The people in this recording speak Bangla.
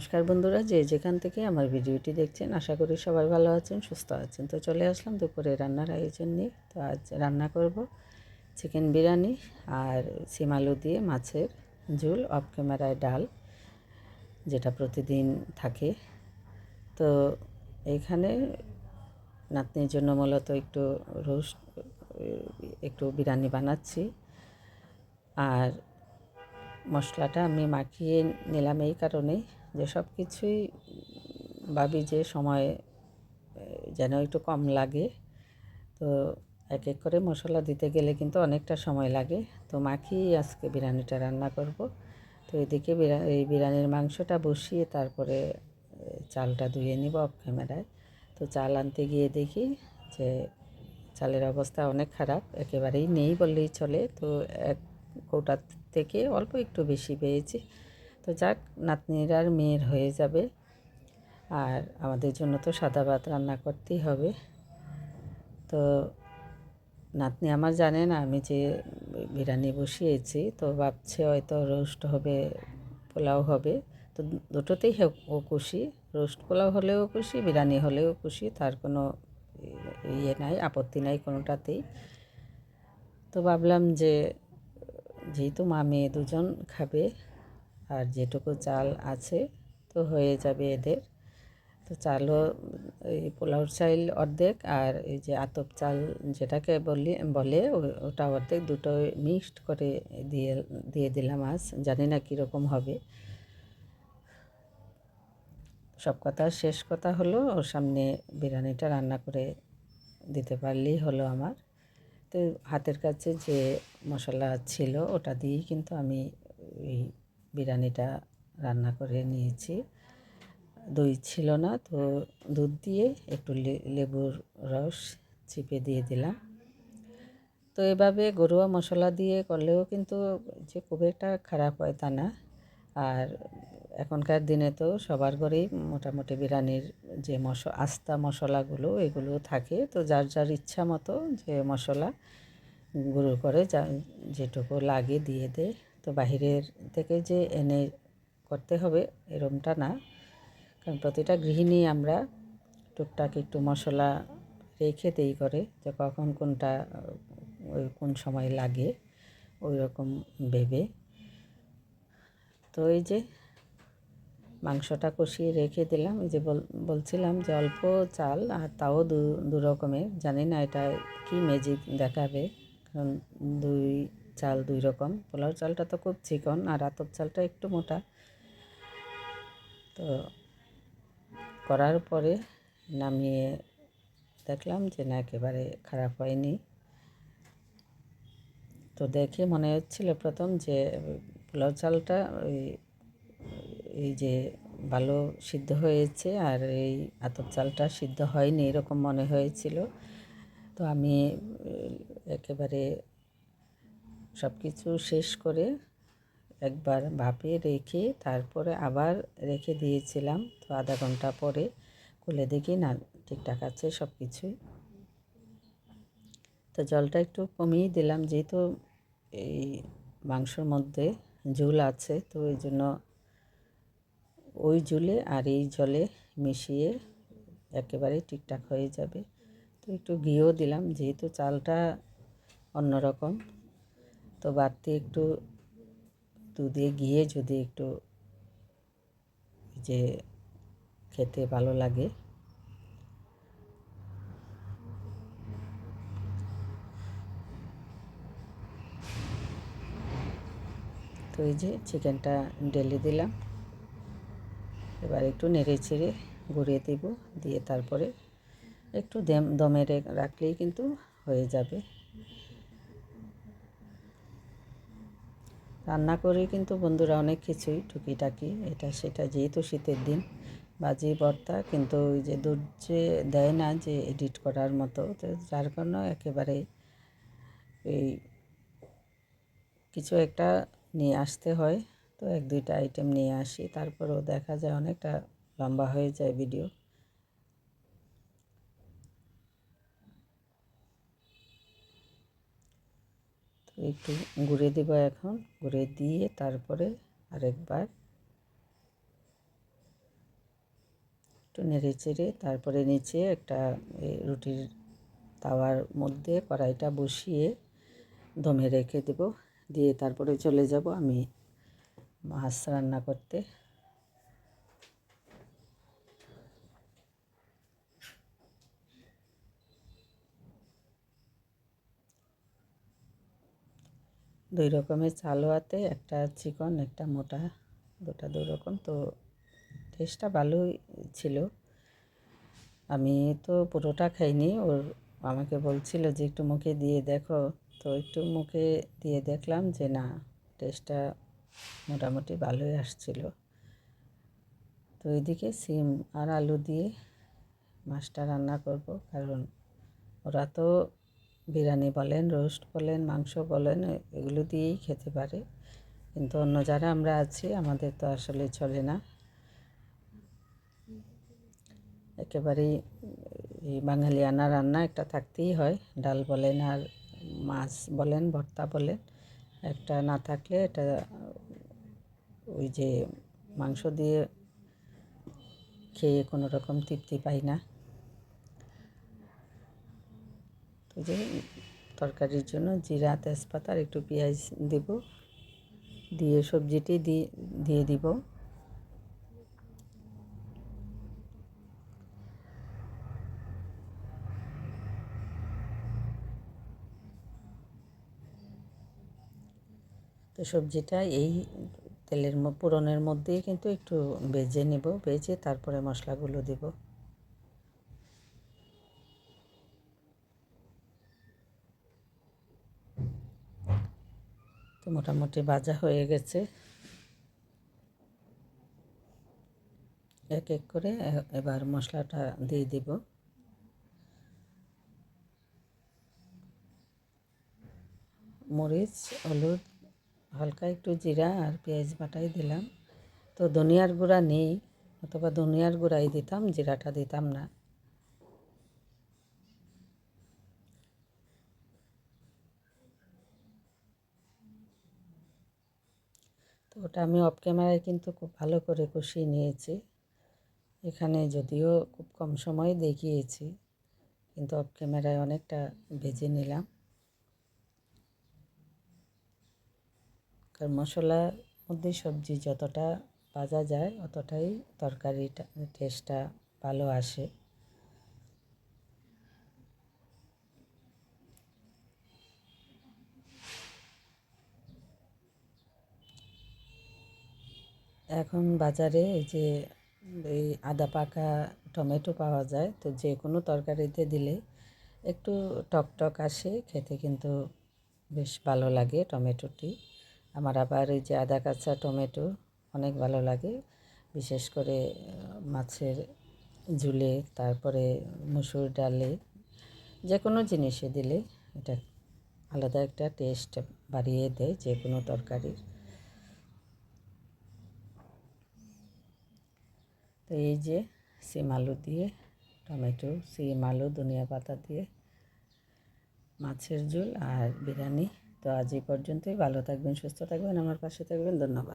নমস্কার বন্ধুরা, যে যেখান থেকে আমার ভিডিওটি দেখছেন, আশা করি সবাই ভালো আছেন, সুস্থ আছেন। তো চলে আসলাম দুপুরে রান্নার আয়োজন নিয়ে। তো আজ রান্না করব চিকেন বিরিয়ানি আর সিম আলু দিয়ে মাছের ঝোল, অফ ক্যামেরায় ডাল, যেটা প্রতিদিন থাকে। তো এইখানে নাতনির জন্য মূলত একটু রোস্ট, একটু বিরিয়ানি বানাচ্ছি। আর মশলাটা আমি মাখিয়ে নিলাম এই কারণে যে সব কিছুই ভাবি যে সময় যেন একটু কম লাগে। তো এক এক করে মশলা দিতে গেলে কিন্তু অনেকটা সময় লাগে। তো মাখিয়ে আজকে বিরিয়ানিটা রান্না করব। তো এদিকে এই বিরিয়ানির মাংসটা বসিয়ে তারপরে চালটা ধুয়ে নিব অফ ক্যামেরায় তো চাল আনতে গিয়ে দেখি যে চালের অবস্থা অনেক খারাপ, একেবারেই নেই বললেই চলে। তো এক কৌটা থেকে অল্প একটু বেশি পেয়েছি। তো যাক নাতনির আর মেয়ের হয়ে যাবে। আর আমাদের জন্য তো সাদা ভাত রান্না করতেই হবে। তো নাতনি আমার জানে না, আমি যে বিরিয়ানি বসিয়েছি, তো ভাবছে হয়তো রোস্ট হবে, পোলাও হবে। তো দুটোতেই ও খুশি। রোস্ট পোলাও হলেও খুশি, বিরিয়ানি হলেও খুশি, তার কোনো ইয়ে নাই, আপত্তি নাই কোনোটাতেই। তো ভাবলাম যে, যেহেতু মা মেয়ে দুজন খাবে আর যেটুকু চাল আছে তো হয়ে যাবে এদের। তো চালও, এই পোলাওর চাল অর্ধেক আর এই যে আতপ চাল যেটাকে বলি, বলে ওটা অর্ধেক দুটো মিক্সড করে দিয়ে দিয়ে দিলাম আজ। জানি না কীরকম হবে। সব কথা শেষ কথা হলো, ওর সামনে বিরিয়ানিটা রান্না করে দিতে পারলেই হলো আমার। তো হাতের কাছে যে মশলা ছিল ওটা দিয়েই কিন্তু আমি এই বিরিয়ানিটা রান্না করে নিয়েছি। দই ছিল না, তো দুধ দিয়ে একটু লেবুর রস চিপে দিয়ে দিলাম। তো এভাবে গরুয়া মশলা দিয়ে করলেও কিন্তু যে খুব একটা খারাপ হয় তা না। আর এখনকার দিনে তো সবার ঘরেই মোটামুটি বিরিয়ানির যে মশ, আস্তা মশলাগুলো, এগুলো থাকে। তো যার যার ইচ্ছা মতো যে মশলা গুঁড়ো করে যা, যেটুকু লাগে দিয়ে দেয় তো বাহিরের থেকে যে এনে করতে হবে এরমটা না, কারণ প্রতিটা গৃহিণী আমরা টুকটাক একটু মশলা রেখে দেই করে যে কখন কোনটা, ওই কোন সময় লাগে, ওই রকম ভেবে। তো এই যে মাংসটা কষিয়ে রেখে দিলাম এই যে বলছিলাম যে অল্প চাল আর তাও দু রকমের, জানি না এটা কি ম্যাজিক দেখাবে, কারণ দুই চাল দুই রকম। পোলাও চালটা তো খুব চিকন আর আতপ চালটা একটু মোটা। তো করার পরে নামিয়ে দেখলাম যে না, একেবারে খারাপ হয়নি। তো দেখে মনে হচ্ছিল প্রথম যে পোলাও চালটা ওই, এই যে ভালো সিদ্ধ হয়েছে আর এই আতপ চালটা সিদ্ধ হয়নি এরকম মনে হয়েছিল। তো আমি একেবারে সব কিছু শেষ করে একবার ভাপে রেখে তারপরে আবার রেখে দিয়েছিলাম। তো আধা ঘণ্টা পরে খুলে দেখি, না, ঠিকঠাক আছে সব কিছুই তো জলটা একটু কমিয়ে দিলাম, যেহেতু এই মাংসর মধ্যে ঝুল আছে, তো ওই জন্য ওই ঝুলে আর এই জলে মিশিয়ে একেবারে ঠিকঠাক হয়ে যাবে। তো একটু ঘিও দিলাম, যেহেতু চালটা অন্যরকম। তো বাড়তি একটু দুধে গিয়ে যদি একটু যে খেতে ভালো লাগে। তো এই যে চিকেনটা ডেলে দিলাম। এবার একটু নেড়ে ছেড়ে গড়িয়ে দেব, দিয়ে তারপরে একটু দমে রাখলেই কিন্তু হয়ে যাবে। রান্না করে কিন্তু বন্ধুরা অনেক কিছুই টুকিটাকি, এটা সেটা যেহেতু শীতের দিন, বাজি, ভর্তা, কিন্তু ওই যে দুধ যে দেয় না যে এডিট করার মতো, তো যার কারণে একেবারে এই কিছু একটা নিয়ে আসতে হয়, তো এক দুইটা আইটেম নিয়ে আসি, তারপরেও দেখা যায় অনেকটা লম্বা হয়ে যায় ভিডিও একটু গুঁড়ে দেবো এখন, গুঁড়ে দিয়ে তারপরে আরেকবার একটু নেড়ে চেড়ে তারপরে নিচে একটা রুটির তাওয়ার মধ্যে কড়াইটা বসিয়ে দমে রেখে দেব। দিয়ে তারপরে চলে যাব আমি মাছ রান্না করতে। দুই রকমের আতে একটা চিকন, একটা মোটা, দুটা দুই রকম। তো টেস্টটা ভালোই ছিল। আমি তো পুরোটা খাইনি, ওর আমাকে বলছিল যে একটু মুখে দিয়ে দেখো। তো একটু মুখে দিয়ে দেখলাম যে না, টেস্টটা মোটামুটি ভালোই আসছিল। তো এদিকে সিম আর আলু দিয়ে মাছটা রান্না করব, কারণ ওরা তো বিরিয়ানি বলেন, রোস্ট বলেন, মাংস বলেন এগুলো দিয়েই খেতে পারে। কিন্তু অন্য যারা আমরা আছি, আমাদের তো আসলে চলে না। একেবারেই, এই বাঙালি বাঙালিয়ানা রান্না একটা থাকতেই হয়। ডাল বলেন আর মাছ বলেন, ভর্তা বলেন, একটা না থাকলে এটা, ওই যে মাংস দিয়ে খেয়ে কোনো রকম তৃপ্তি পাই না। যে তরকারির জন্য জিরা, তেজপাতা আর একটু পেঁয়াজ দেব। দিয়ে সবজিটি দিয়ে দিয়ে দিব। তো সবজিটা এই তেলের পুরনের মধ্যেই কিন্তু একটু ভেজে নেব, ভেজে তারপরে মশলাগুলো দেব। মোটামুটি ভাজা হয়ে গেছে। এক এক করে এবার মশলাটা দিয়ে দিব। মরিচ, হলুদ, হালকা একটু জিরা আর পেঁয়াজ বাটাই দিলাম। তো ধনিয়ার গুঁড়া নেই, অথবা ধনিয়ার গুঁড়াই দিতাম, জিরাটা দিতাম না। তো ওটা আমি অফ ক্যামেরায় কিন্তু খুব ভালো করে কষিয়ে নিয়েছি। এখানে যদিও খুব কম সময় দেখিয়েছি, কিন্তু অফ ক্যামেরায় অনেকটা ভেজে নিলাম। কারণ মশলার মধ্যে সবজি যতটা ভাজা যায়, অতটাই তরকারিটা টেস্টটা ভালো আসে। এখন বাজারে এই যে, এই আদা পাকা টমেটো পাওয়া যায়, তো যে কোনো তরকারিতে দিলে একটু টক টক আসে, খেতে কিন্তু বেশ ভালো লাগে টমেটোটি। আমার আবার এই যে আদা কাঁচা টমেটো অনেক ভালো লাগে, বিশেষ করে মাছের ঝুলে, তারপরে মুসুর ডালে যে কোনো জিনিসে দিলে এটা আলাদা একটা টেস্ট বাড়িয়ে দেয় যে কোনো তরকারির। তো এই যে সিম আলু দিয়ে, টমেটো, সিম আলু, ধনিয়া পাতা দিয়ে, মাছের ঝোল আর বিরিয়ানি। তো আজ এই পর্যন্তই। ভালো থাকবেন, সুস্থ থাকবেন, আমার পাশে থাকবেন। ধন্যবাদ।